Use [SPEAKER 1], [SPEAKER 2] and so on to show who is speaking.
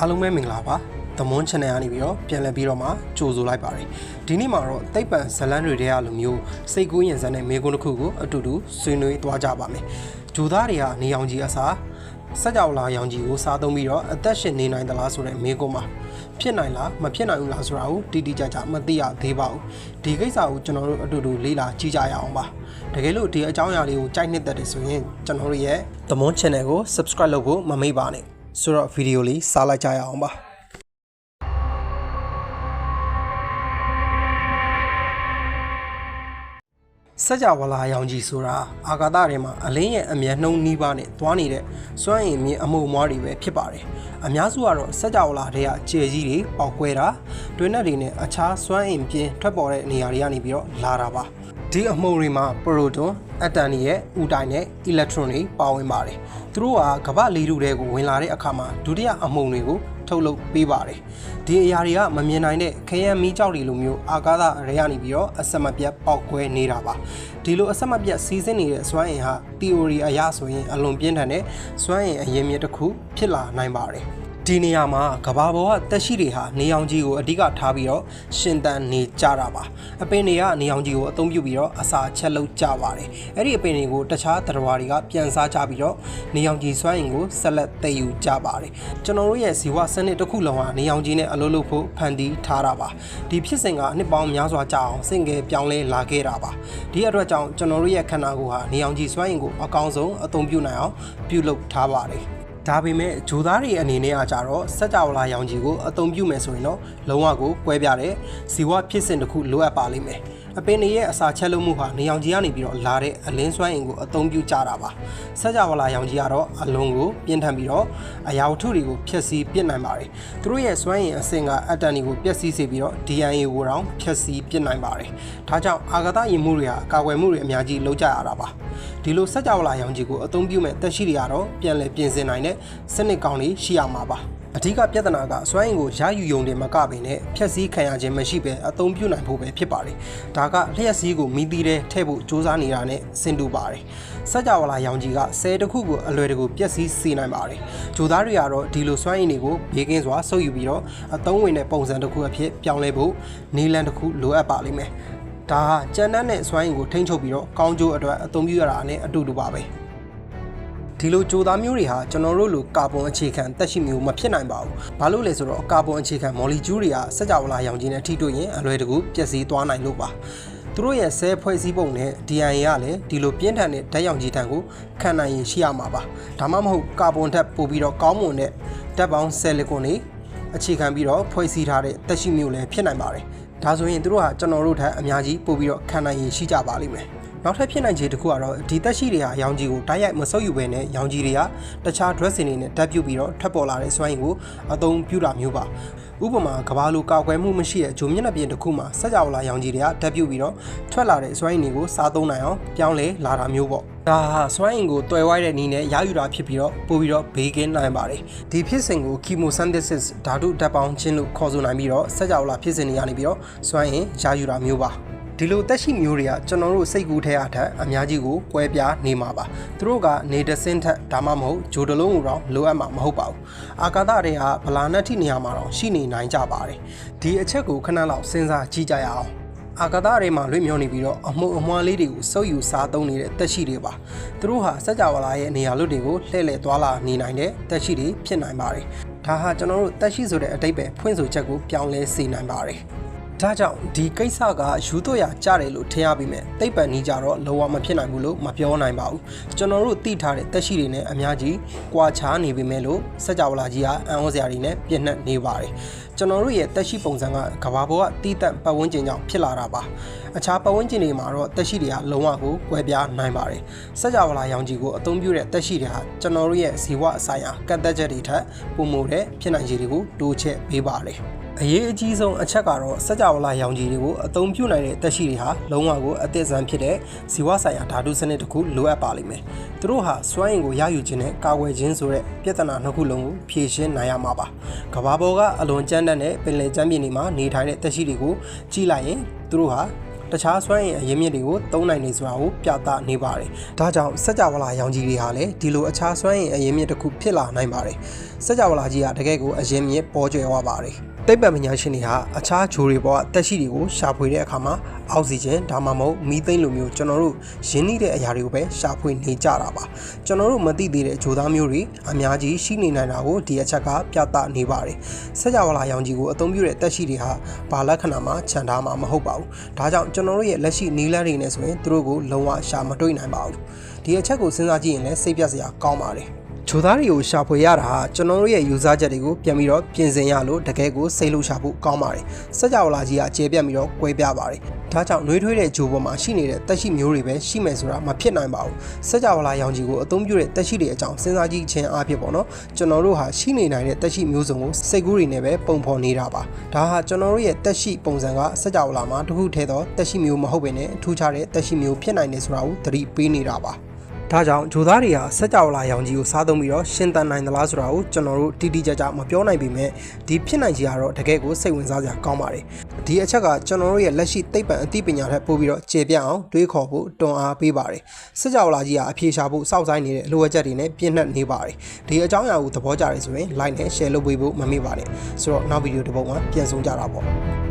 [SPEAKER 1] အားလုံးပဲမင်္ဂလာပါသမွန်း channel ကနေပြီးတော့ပြန်လည်ပြီးတော့မှကြိုဆိုလိုက်ပါတယ်ဒီနေ့မှာတော့တိတ်ပံဇလန်းတွေတဲအလိုမျိုးစိတ်ကူးရင်စမ်းတဲ့မေကွန်းတစ်ခုကိုအတူတူဆွေးနွေးသွားကြပါမယ်ဂျိုသားတွေကနေအောင်ကြီးအစားစက်ကြောလာရောင်ကြီးကိုစားသုံးပြီးတော့အသက်ရှင်နေနိုင်သလားဆိုတဲ့မေကွန်းမှာဖြစ်နိုင်လားမဖြစ်နိုင်ဘူးလားဆိုတာကိုတိတိကျကျမသိရသေးပါဘူးဒီကိစ္စကိုကျွန်တော်တို့အတူတူလေ့လာကြည့်ကြရအောင်ပါတကယ်လို့ဒီအကြောင်းအရာလေးကိုကြိုက်နှစ်သက်တယ်ဆိုရင်ကျွန်တော်တို့ရဲ့သမွန်း channel ကို subscribe လုပ်ဖို့မမေ့ပါနဲ့ ဆိုတော့ဗီဒီယိုလေးစားလိုက်ကြရအောင်ပါစကြဝဠာရောင်ကြီးဆိုတာအာကာသထဲမှာအလင်းရဲ့အမြန်နှုံးနှီးပါးနဲ့သွားနေတဲ့စွမ်းအင်မြင့်အမှုအမွားတွေပဲဖြစ်ပါတယ်။အများစုကတော့စကြဝဠာတွေကကျယ်ကြီးတွေပေါက်ကွဲတာတွင်းနဲ့တွေနဲ့အခြားစွမ်းအင်ပြင်းထွက်ပေါ်တဲ့နေရာတွေကနေပြီးတော့လာတာပါ။ ဒီအမှုတွေမှာပရိုတွန်အက်တန်တွေရဲ့ဥတိုင်နဲ့အီလက်ထရွန်တွေပါဝင်ပါတယ်။သူတို့ကကမ္ဘာလေထုတွေကိုဝင်လာတဲ့အခါမှာဒုတိယအမှုတွေကိုထုတ်လုပ်ပေးပါတယ်ဒီအရာတွေကမမြင်နိုင်တဲ့ခရမ်းမီးကြောက်တွေလိုမျိုးအာကာသအရေကနေပြီးတော့အဆက်မပြတ်ပေါက်ကွဲနေတာပါဒီလိုအဆက်မပြတ်စီးဆင်းနေတဲ့စွမ်းအင်ဟာ theory အရဆိုရင်အလွန်ပြင်းထန်တဲ့စွမ်းအင်အရင်မြစ်တစ်ခုဖြစ်လာနိုင်ပါတယ် ဒီနေရာမှာကဘာပေါ်ကတက်ရှိတွေဟာနေအောင်ကြီးကိုအဓိကထားပြီးတော့ရှင်သန်နေကြတာပါအပင်တွေကနေအောင်ကြီးကိုအသုံးပြုပြီးတော့အစာချက်လုပ်ကြပါတယ်အဲ့ဒီအပင်တွေကိုတခြားသတ္တဝါတွေကပြန်စားကြပြီးတော့နေအောင်ကြီးစွမ်းအင်ကိုဆက်လက်တည်ယူကြပါတယ်ကျွန်တော်တို့ရဲ့ဇီဝစနစ်တစ်ခုလုံးဟာနေအောင်ကြီးနဲ့အလုပ်လုပ်ဖို့ဖန်တီးထားတာပါဒီဖြစ်စဉ်ကနှစ်ပေါင်းများစွာကြာအောင်စင်ကယ်ပြောင်းလဲလာခဲ့တာပါဒီအတွက်ကြောင့်ကျွန်တော်တို့ရဲ့ခန္ဓာကိုယ်ဟာနေအောင်ကြီးစွမ်းအင်ကိုအကောင်းဆုံးအသုံးပြုနိုင်အောင်ပြုလုပ်ထားပါတယ် ဒါပေမဲ့ဂျိုသားတွေအနေနဲ့အကြတော့စက်ကြောလာရောင်ကြီးကိုအသုံးပြုမယ်ဆိုရင်တော့လုံးဝကိုကွဲပြားတဲ့ဇီဝဖြစ်စဉ်တစ်ခုလိုအပ်ပါလိမ့်မယ် အပင်တွေရဲ့အစာချက်လုံးမှုဟာနေရောင်ကြီးကနေပြီးတော့လာတဲ့အလင်းစွမ်းအင်ကိုအသုံးပြုကြတာပါစက်ကြောလာရောင်ကြီးကတော့အလုံးကိုပြင်းထန်ပြီးတော့အရာဝတ္ထုတွေကိုဖျက်ဆီးပစ်နိုင်ပါတယ်သူတို့ရဲ့စွမ်းအင်အဆင့်ကအတန်တွေကိုပျက်စီးစေပြီးတော့ DNA ကိုတောင်ဖျက်ဆီးပစ်နိုင်ပါတယ်ဒါကြောင့်အာဂတရင်မှုတွေဟာကာကွယ်မှုတွေအများကြီးလုပ်ကြရတာပါဒီလိုစက်ကြောလာရောင်ကြီးကိုအသုံးပြုမဲ့တက်ရှိတွေကတော့ပြန်လည်ပြင်ဆင်နိုင်တဲ့စနစ်ကောင်းလေးရှိရမှာပါ အဓိကပြဿနာကစွမ်းအင်ကိုရယူယုံတယ်မကပင်နဲ့ဖြက်စီးခံရခြင်းမရှိဘဲအသုံးပြုနိုင်ဖို့ပဲဖြစ်ပါတယ်။ဒါကလျှက်စီးကိုမိသီးတဲ့ထည့်ဖို့စူးစမ်းနေတာနဲ့ဆင်တူပါတယ်။စက်ကြဝဠာရောင်ကြီးကဆယ်တစ်ခုကိုအလွယ်တကူပျက်စီးစေနိုင်ပါတယ်။ဂျိုသားတွေကတော့ဒီလိုစွမ်းအင်တွေကိုဘေးကင်းစွာဆုပ်ယူပြီးတော့အသုံးဝင်တဲ့ပုံစံတစ်ခုအဖြစ်ပြောင်းလဲဖို့နီလန်တစ်ခုလိုအပ်ပါလိမ့်မယ်။ဒါဟာကြမ်းတမ်းတဲ့စွမ်းအင်ကိုထိန်းချုပ်ပြီးတော့ကောင်းကျိုးအတွက်အသုံးပြုရတာနဲ့အတူတူပါပဲ။ ဒီလိုကြိုသားမျိုးတွေဟာကျွန်တော်တို့လိုကာဗွန်အခြေခံတက်ရှိမျိုးမဖြစ်နိုင်ပါဘူး။ဘာလို့လဲဆိုတော့ကာဗွန်အခြေခံမော်လီကျူးတွေကစက်ကြဝဠာရောင်ကြီးနဲ့ထိတွေ့ရင်အလွယ်တကူပျက်စီးသွားနိုင်လို့ပါ။သူတို့ရဲ့ဆဲဖွဲ့စည်းပုံနဲ့ DNA ကလည်းဒီလိုပြင်းထန်တဲ့ဓာတ်ရောင်ကြီးထံကိုခံနိုင်ရင်ရှိရမှာပါ။ဒါမှမဟုတ်ကာဗွန်ထက်ပိုပြီးတော့ကောင်းမွန်တဲ့ဓာတ်ပေါင်းဆယ်လီကွန်တွေအခြေခံပြီးတော့ဖွဲ့စည်းထားတဲ့တက်ရှိမျိုးလည်းဖြစ်နိုင်ပါတယ်။ဒါဆိုရင်သူတို့ဟာကျွန်တော်တို့ထက်အများကြီးပိုပြီးတော့ခံနိုင်ရင်ရှိကြပါလိမ့်မယ်။ နောက်ထပ်ဖြစ်နိုင်ခြေတစ်ခုကတော့ဒီတက်ရှိတွေဟာရောင်ကြီးကိုတိုက်ရိုက်မဆုပ်ယူဘဲနဲ့ရောင်ကြီးတွေကတခြား dress တွေနဲ့တက်ပြုတ်ပြီးတော့ထွက်ပေါ်လာတဲ့စွမ်းရည်ကိုအသုံးပြုတာမျိုးပါဥပမာကဘာလိုကောက်ကွယ်မှုမရှိတဲ့ဂျုံမျက်နှာပြင်တစ်ခုမှာစက်ကြောလာရောင်ကြီးတွေကတက်ပြုတ်ပြီးတော့ထွက်လာတဲ့စွမ်းရည်တွေကိုစားသုံးနိုင်အောင်ပြောင်းလဲလာတာမျိုးပေါ့ဒါဟာစွမ်းအင်ကိုတွယ်ဝိုင်းတဲ့နည်းနဲ့ရယူတာဖြစ်ပြီးတော့ပို့ပြီးတော့ဘေးကင်းနိုင်ပါတယ်ဒီဖြစ်စဉ်ကို chemosynthesis ဓာတုဓာတ်ပေါင်းခြင်းလို့ခေါ်ဆိုနိုင်ပြီးတော့စက်ကြောလာဖြစ်စဉ်တွေကနေပြီးတော့စွမ်းအင်ရယူတာမျိုးပါ ဒီလိုတက်ရှိမျိုးတွေကကျွန်တော်တို့စိတ်ကူးထဲအထက်အများကြီးကိုကွဲပြားနေမှာပါသူတို့ကနေတဆင်းထက်ဒါမှမဟုတ်ဂျိုတလုံးကိုတော့လိုအပ်မှာမဟုတ်ပါဘူးအာကာသတွေကဗလာနက်ထိနေရာမှာတော့ရှိနေနိုင်ကြပါတယ်ဒီအချက်ကိုခဏလောက်စဉ်းစားကြည့်ကြရအောင်အာကာသတွေမှာလွင့်မြောနေပြီးတော့အမှုအမွှားလေးတွေကိုစုပ်ယူစားသုံးနေတဲ့တက်ရှိတွေပါသူတို့ဟာစက်ကြဝဠာရဲ့နေရာလွတ်တွေကိုလှည့်လည်သွားလာနေနိုင်တဲ့တက်ရှိတွေဖြစ်နိုင်ပါတယ်ဒါဟာကျွန်တော်တို့တက်ရှိဆိုတဲ့အတိတ်ပဲဖွင့်ဆိုချက်ကိုပြောင်းလဲစေနိုင်ပါတယ် ဒါကြောင့်ဒီကိစ္စကယူသွရကြတယ်လို့ထင်ရပြီးမြဲတိတ်ပန်နီးကြတော့လောကမဖြစ်နိုင်ဘူးလို့မပြောနိုင်ပါဘူးကျွန်တော်တို့သိထားတဲ့တက်ရှိတွေနဲ့အများကြီးကွာခြားနေပြီမဲ့လို့စက်ကြဝဠာကြီးကအံ့ဩစရာတွေနဲ့ပြည့်နှက်နေပါတယ်ကျွန်တော်တို့ရဲ့တက်ရှိပုံစံကကဘာပေါ်ကတီးတန့်ပတ်ဝန်းကျင်ကြောင့်ဖြစ်လာတာပါအခြားပတ်ဝန်းကျင်တွေမှာတော့တက်ရှိတွေကလုံးဝကိုကွဲပြားနိုင်ပါတယ်စက်ကြဝဠာရောင်ကြီးကိုအသုံးပြုတဲ့တက်ရှိတွေဟာကျွန်တော်တို့ရဲ့ဇီဝအဆိုင်ရာကတ်သက်ချက်တွေထက်ပိုမိုတဲ့ဖြစ်နိုင်ခြေတွေကိုတိုးချဲ့ပေးပါတယ် အရေးအကြီးဆုံးအချက်ကတော့စက်ကြဝဠာရောင်ကြီးတွေကိုအသုံးပြုနိုင်တဲ့တက်ရှိတွေဟာလုံးဝကိုအသစ်ဆန်းဖြစ်တဲ့ဇီဝဆိုင်ရာဓာတုစနစ်တစ်ခုလိုအပ်ပါလိမ့်မယ်။သူတို့ဟာစွမ်းအင်ကိုရယူခြင်းနဲ့ကာကွယ်ခြင်းဆိုတဲ့ပြဿနာနှစ်ခုလုံးကိုဖြေရှင်းနိုင်ရမှာပါ။ကမ္ဘာပေါ်ကအလွန်ကြမ်းတမ်းတဲ့ပင်လယ်ကျမ်းပြင်တွေမှာနေထိုင်တဲ့တက်ရှိတွေကိုကြည့်လိုက်ရင်သူတို့ဟာတခြားစွမ်းအင်အရင်းမြစ်တွေကိုသုံးနိုင်နေဆိုတာကိုပြသနေပါတယ်။ဒါကြောင့်စัจ java လာရောင်ကြီးတွေဟာလည်းဒီလိုအခြားစွမ်းအင်အရင်းမြစ်တစ်ခုဖြစ်လာနိုင်ပါတယ်။စัจ java လာကြီးကတကယ်ကိုအရင်းမြစ်ပေါ်ကျွယ်သွားပါတယ်။ သိပ္ပံပညာရှင်တွေဟာအခြားဂျိုတွေပေါ်ကတက်ရှိတွေကိုရှာဖွေတဲ့အခါမှာအောက်ဆီဂျင်ဒါမှမဟုတ်မီသိန်းလိုမျိုးကျွန်တော်တို့ရင်းနှီးတဲ့အရာတွေကိုပဲရှာဖွေနေကြတာပါကျွန်တော်တို့မသိသေးတဲ့ဂျိုသားမျိုးတွေအများကြီးရှိနေနိုင်တာကိုဒီအချက်ကပြသနေပါတယ်စัจ java လာရောင်ကြီးကိုအသုံးပြုတဲ့တက်ရှိတွေဟာဘာလက္ခဏာမှခြံထားမှာမဟုတ်ပါဘူးဒါကြောင့်ကျွန်တော်တို့ရဲ့လက်ရှိနီးလန်းတွေနဲ့ဆိုရင်သူတို့ကိုလုံးဝရှာမတွေ့နိုင်ပါဘူးဒီအချက်ကိုစဉ်းစားကြည့်ရင်လည်းစိတ်ပြက်စရာကောင်းပါတယ် ချိုသားတွေကိုရှာဖွေရတာဟာကျွန်တော်တို့ရဲ့ယူဆချက်တွေကိုပြန်ပြီးတော့ပြင်ဆင်ရလို့တကယ်ကိုစိတ်လှုပ်ရှားဖို့ကောင်းပါတယ်။စက်ကြဝဠာကြီးကအကျယ်ပြန့်ပြီးတော့ကွဲပြားပါတယ်။ဒါကြောင့်နှွေးထွေးတဲ့ဂျိုပေါ်မှာရှိနေတဲ့တက်ရှိမျိုးတွေပဲရှိမယ်ဆိုတာမဖြစ်နိုင်ပါဘူး။စက်ကြဝဠာရောင်ကြီးကိုအသုံးပြုတဲ့တက်ရှိတွေအကြောင်းစဉ်းစားကြည့်ခြင်းအဖြစ်ပေါ့နော်။ကျွန်တော်တို့ဟာရှိနေနိုင်တဲ့တက်ရှိမျိုးစုံကိုစိတ်ကူးတွေနဲ့ပဲပုံဖော်နေတာပါ။ဒါဟာကျွန်တော်တို့ရဲ့တက်ရှိပုံစံကစက်ကြဝဠာမှာတစ်ခုထဲသောတက်ရှိမျိုးမဟုတ်ဘဲနဲ့ထူးခြားတဲ့တက်ရှိမျိုးဖြစ်နိုင်တယ်ဆိုတာကိုသတိပေးနေတာပါ။ ဒါကြောင့်ဂျိုသားတွေဟာစက်ကြောလာရောင်ကြီးကိုစားသုံးပြီးတော့ရှင်သန်နိုင်သလားဆိုတာကိုကျွန်တော်တို့တိတိကျကျမပြောနိုင်ပေမဲ့ဒီဖြစ်နိုင်ကြီးကတော့တကယ်ကိုစိတ်ဝင်စားစရာကောင်းပါတယ်ဒီအချက်ကကျွန်တော်တို့ရဲ့လက်ရှိသိပ္ပံအသိပညာထက်ပိုပြီးတော့ကျေပြန့်အောင်တွေးခေါ်ဖို့တွန်းအားပေးပါတယ်စက်ကြောလာကြီးကအဖြေရှာဖို့စောင့်ဆိုင်နေတဲ့အလိုအကျက်တွေနဲ့ပြည့်နှက်နေပါတယ်ဒီအကြောင်းအရာကိုသဘောကျတယ်ဆိုရင် like နဲ့ share လုပ်ပေးဖို့မမေ့ပါနဲ့ဆိုတော့နောက်ဗီဒီယိုတစ်ပုဒ်မှာပြန်ဆောင်ကြတာပေါ့